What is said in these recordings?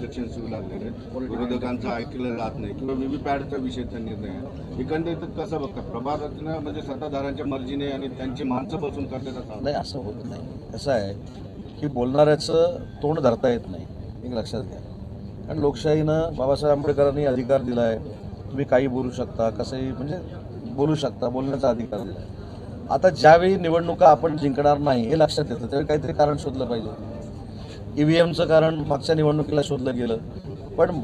Objection येऊ लागलेले विरोधकांचं ऐकलं जात नाही किंवा व्हीव्हीपॅडचा विषयचा निर्णय आहे. एकंदरीत कसं बघता प्रभारत्न म्हणजे सत्ताधाऱ्यांच्या मर्जीने आणि त्यांची माणसं बसून करते नाही असं होत नाही. कसं आहे की बोलणाऱ्याचं तोंड धरता येत नाही. एक लक्षात घ्या. कारण लोकशाहीनं बाबासाहेब आंबेडकरांनी अधिकार दिला आहे तुम्ही काही बोलू शकता कसंही म्हणजे बोलू शकता बोलण्याचा अधिकार दिला आहे आता ज्यावेळी निवडणुका आपण जिंकणार नाही हे लक्षात येतं. त्यावेळी काहीतरी कारण शोधलं पाहिजे. ई व्ही एमचं कारण मागच्या निवडणुकीला शोधलं गेलं. पण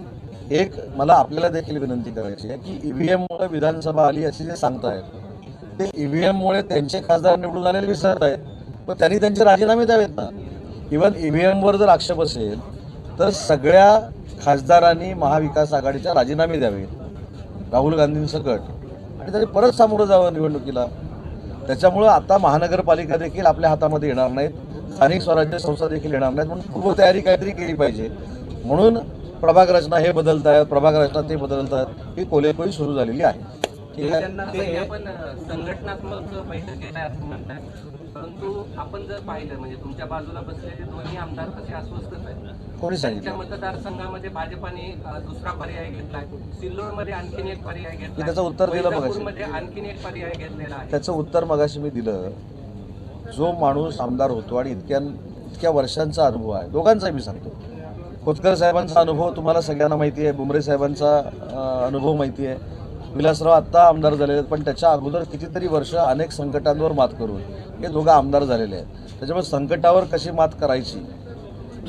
एक मला आपल्याला देखील विनंती करायची आहे की ई व्ही एममुळे विधानसभा आली असे जे सांगतायत ते ई व्ही एममुळे त्यांचे खासदार निवडून आलेले विसरत आहेत पण त्यांनी त्यांचे राजीनामे द्यावेत ना. इवन ई व्ही एमवर जर आक्षेप असेल तर सगळ्या खासदारांनी महाविकास आघाडीच्या राजीनामे द्यावेत. राहुल गांधींसकट आणि त्यांनी परत सामोरं जावं निवडणुकीला. त्याच्यामुळं आता महानगरपालिका देखील आपल्या हातामध्ये येणार नाहीत. स्थानिक स्वराज्य संस्था देखील येणार नाहीत म्हणून पूर्वतयारी काहीतरी केली पाहिजे. म्हणून प्रभाग रचना हे बदलत आहेत प्रभाग रचना ते बदलत आहेत ही कोलेकोई सुरू झालेली आहे. संघटनात्मक परंतु आपण जर पाहिलं म्हणजे तुमच्या बाजूला बसलेले दोन्ही आमदार अस्वस्थच आहेत? कोणी सांगितलं? मतदारसंघामध्ये भाजपाने दुसरा पर्याय घेतलाय सिल्लोडमध्ये आणखीन एक पर्याय घेतला त्याचं उत्तर दिलं. मध्ये आणखीन एक पर्याय घेतलेला आहे. त्याचं उत्तर मगाशी मी दिलं. जो माणूस आमदार होतो आणि इतक्या इतक्या वर्षांचा अनुभव आहे. दोघांचा मी सांगतो. खोतकर साहेबांचा अनुभव तुम्हाला सगळ्यांना माहिती आहे. बुमरे साहेबांचा अनुभव माहिती आहे. विलासराव आत्ता आमदार झालेले आहेत. पण त्याच्या अगोदर कितीतरी वर्ष अनेक संकटांवर मात करून हे दोघं आमदार झालेले आहेत. त्याच्यामुळे संकटावर कशी मात करायची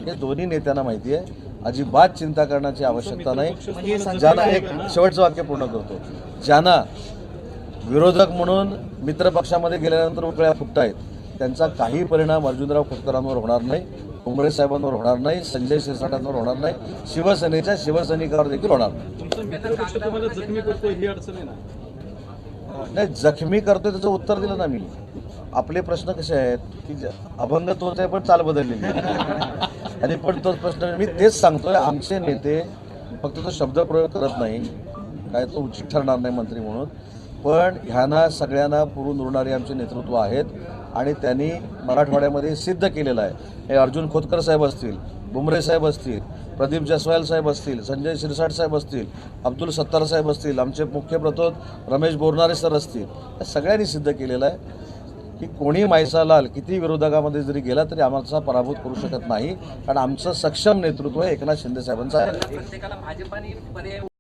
हे दोन्ही नेत्यांना माहिती आहे. अजिबात चिंता करण्याची आवश्यकता नाही. ज्यांना एक शेवटचं वाक्य पूर्ण करतो. ज्यांना विरोधक म्हणून मित्रपक्षामध्ये गेल्यानंतर उकळ्या फुटतायत त्यांचा काही परिणाम अर्जुनराव खोतकरांवर होणार नाही उमरे साहेबांवर होणार नाही संजय शिरसाटांवर होणार नाही शिवसेनेच्या शिवसैनिकावर देखील होणार नाही. जखमी करतोय त्याचं उत्तर दिलं ना मी. आपले प्रश्न कसे आहेत? की ज- अभंग तोच आहे पण चाल बदललेली. आणि पण तोच प्रश्न मी तेच सांगतोय आमचे नेते फक्त तो शब्द प्रयोग करत नाही काय तो उचित ठरणार नाही मंत्री म्हणून. पण ह्यांना सगळ्यांना पुरून उरणारे आमचे नेतृत्व आहेत. आणि त्यांनी मराठवाड्यामध्ये सिद्ध केलेलं आहे. हे अर्जुन खोतकर साहेब असतील बुमरे साहेब असतील प्रदीप जसवाल साहेब असतील संजय शिरसाट साहेब असतील अब्दुल सत्तार साहेब असतील आमचे मुख्य प्रतोद रमेश बोरणारे सर असतील या सगळ्यांनी सिद्ध केलेलं आहे की कोणी मायसालाल किती विरोधकामध्ये जरी गेला तरी आम्हाला पराभूत करू शकत नाही. कारण आमचं सक्षम नेतृत्व हे एकनाथ शिंदे साहेबांचं आहे.